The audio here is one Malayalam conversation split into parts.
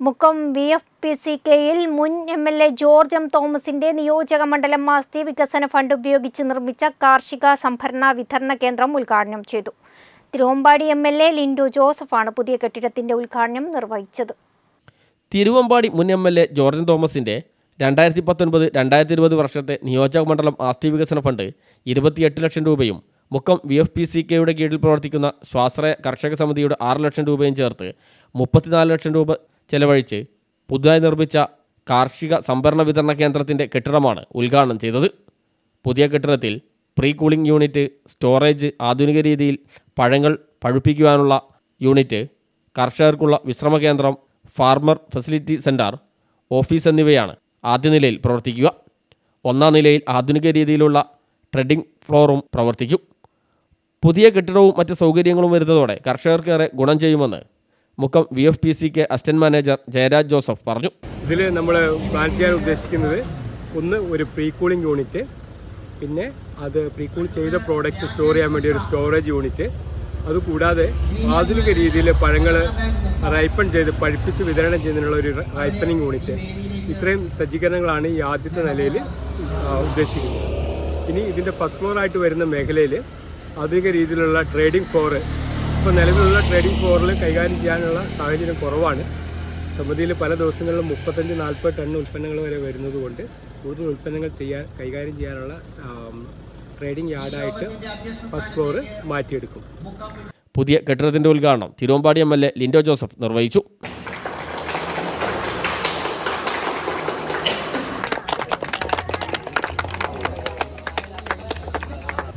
Mukkam V F P C കെയിൽ മുൻ M L A George M തോമസിന്റെ നിയോജക മണ്ഡലം ആസ്തി വികസന ഫണ്ട് ഉപയോഗിച്ച് നിർമ്മിച്ച കാർഷിക സംഭരണ വിതരണ കേന്ദ്രം ഉദ്ഘാടനം ചെയ്തു. Thiruvambady M L A Linto ജോസഫാണ് പുതിയ കെട്ടിടത്തിന്റെ ഉദ്ഘാടനം നിർവഹിച്ചത്. തിരുവമ്പാടി മുൻ എം എൽ എ ജോർജ് തോമസിന്റെ രണ്ടായിരത്തി പത്തൊൻപത് രണ്ടായിരത്തി ഇരുപത് വർഷത്തെ നിയോജക മണ്ഡലം ആസ്തി വികസന ഫണ്ട് ഇരുപത്തിയെട്ട് ലക്ഷം രൂപയും Mukkam V F P C കെയുടെ കീഴിൽ പ്രവർത്തിക്കുന്ന സ്വാശ്രയ കർഷക സമിതിയുടെ ആറ് ലക്ഷം രൂപയും ചേർത്ത് മുപ്പത്തിനാല് ലക്ഷം രൂപ ചെലവഴിച്ച് പുതുതായി നിർമ്മിച്ച കാർഷിക സംഭരണ വിതരണ കേന്ദ്രത്തിന്റെ കെട്ടിടമാണ് ഉദ്ഘാടനം ചെയ്തത്. പുതിയ കെട്ടിടത്തിൽ പ്രീ കൂളിംഗ് യൂണിറ്റ് സ്റ്റോറേജ് ആധുനിക രീതിയിൽ പഴങ്ങൾ പഴുപ്പിക്കുവാനുള്ള യൂണിറ്റ് കർഷകർക്കുള്ള വിശ്രമ കേന്ദ്രം ഫാർമർ ഫെസിലിറ്റി സെന്റർ ഓഫീസ് എന്നിവയാണ് ആദ്യ നിലയിൽ പ്രവർത്തിക്കുക. ഒന്നാം നിലയിൽ ആധുനിക രീതിയിലുള്ള ട്രെഡിംഗ് ഫ്ലോറും പ്രവർത്തിക്കും. പുതിയ കെട്ടിടവും മറ്റ് സൗകര്യങ്ങളും വരുന്നതോടെ കർഷകർക്കേറെ ഗുണം ചെയ്യുമെന്ന് Mukkam V F P C K assistant manager Jayaraj Joseph പറഞ്ഞു. ഇതിൽ നമ്മൾ പ്ലാൻ ചെയ്യാൻ ഉദ്ദേശിക്കുന്നത് ഒന്ന് ഒരു പ്രീ കൂളിംഗ് യൂണിറ്റ് പിന്നെ അത് പ്രീ കൂൾ ചെയ്ത പ്രോഡക്റ്റ് സ്റ്റോർ ചെയ്യാൻ വേണ്ടി ഒരു സ്റ്റോറേജ് യൂണിറ്റ് അതുകൂടാതെ ആധുനിക രീതിയിൽ പഴങ്ങൾ റൈപ്പൺ ചെയ്ത് പഴുപ്പിച്ച് വിതരണം ചെയ്യുന്നതിനുള്ള ഒരു റൈപ്പനിങ് യൂണിറ്റ് ഇത്രയും സജ്ജീകരണങ്ങളാണ് ഈ ആദ്യത്തെ നിലയിൽ ഉദ്ദേശിക്കുന്നത്. ഇനി ഇതിന്റെ ഫസ്റ്റ് ഫ്ലോറായിട്ട് വരുന്ന മേഖലയിൽ ആധുനിക രീതിയിലുള്ള ട്രേഡിംഗ് ഫ്ലോറ് ഇപ്പോൾ നിലവിലുള്ള ട്രേഡിംഗ് ഫ്ലോറിൽ കൈകാര്യം ചെയ്യാനുള്ള സാഹചര്യം കുറവാണ്. സമിതിയിൽ പല ദിവസങ്ങളിലും മുപ്പത്തഞ്ച് നാൽപ്പത് ടൺ ഉൽപ്പന്നങ്ങൾ വരെ വരുന്നത് കൊണ്ട് കൂടുതൽ ഉൽപ്പന്നങ്ങൾ ചെയ്യാൻ കൈകാര്യം ചെയ്യാനുള്ള ട്രേഡിംഗ് യാർഡായിട്ട് ഫസ്റ്റ് ഫ്ലോർ മാറ്റിയെടുക്കും. പുതിയ കെട്ടിടത്തിന്റെ ഉദ്ഘാടനം Thiruvambady M L A Linto Joseph നിർവഹിച്ചു.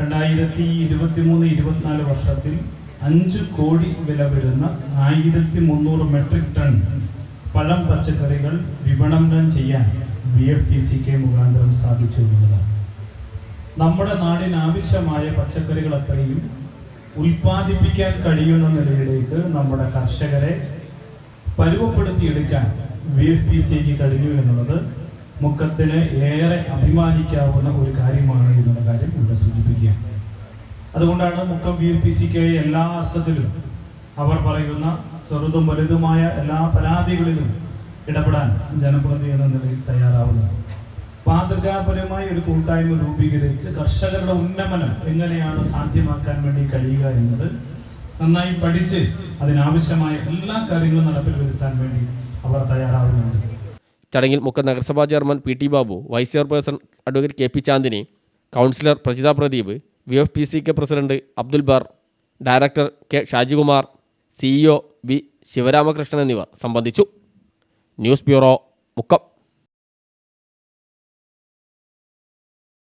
രണ്ടായിരത്തി ഇരുപത്തി മൂന്ന് ഇരുപത്തിനാല് വർഷത്തിൽ അഞ്ച് കോടി വില വരുന്ന ആയിരത്തി മുന്നൂറ് മെട്രിക് ടൺ പഴം പച്ചക്കറികൾ വിപണനം ചെയ്യാൻ V F P C K മുഖാന്തരം സാധിച്ചു എന്നുള്ളതാണ് നമ്മുടെ നാടിന് ആവശ്യമായ പച്ചക്കറികൾ അത്രയും ഉൽപ്പാദിപ്പിക്കാൻ കഴിയുന്ന നിലയിലേക്ക് നമ്മുടെ കർഷകരെ പരുവപ്പെടുത്തിയെടുക്കാൻ വി എഫ് പി സിക്ക് കഴിഞ്ഞു എന്നുള്ളത് മുക്കത്തിന് ഏറെ അഭിമാനിക്കാവുന്ന ഒരു കാര്യമാണ് എന്നുള്ള കാര്യം ഇവിടെ സൂചിപ്പിക്കുക അതുകൊണ്ടാണ് മുക്കം ബി പി സിക്ക് എല്ലാ അർത്ഥത്തിലും അവർ പറയുന്ന ചെറുതും വലുതുമായ എല്ലാ പരാതികളിലും ഇടപെടാൻ ജനപ്രതി എന്ന നിലയിൽ തയ്യാറാവുന്നത്. മാതൃകാപരമായി ഒരു കൂട്ടായ്മ രൂപീകരിച്ച് കർഷകരുടെ ഉന്നമനം എങ്ങനെയാണ് സാധ്യമാക്കാൻ വേണ്ടി കഴിയുക എന്നത് നന്നായി പഠിച്ച് അതിനാവശ്യമായ എല്ലാ കാര്യങ്ങളും നടപ്പിൽ വരുത്താൻ വേണ്ടി അവർ തയ്യാറാവുന്നുണ്ട്. ചടങ്ങിൽ മുഖ്യ നഗരസഭാ chairman P T Babu vice chairperson advocate K P Chandini councillor Prajitha Pradeep V F P C K president Abdul ബർ director K Shajikumar CEO V Sivaramakrishnan എന്നിവർ സംബന്ധിച്ചു. News bureau Mukkam.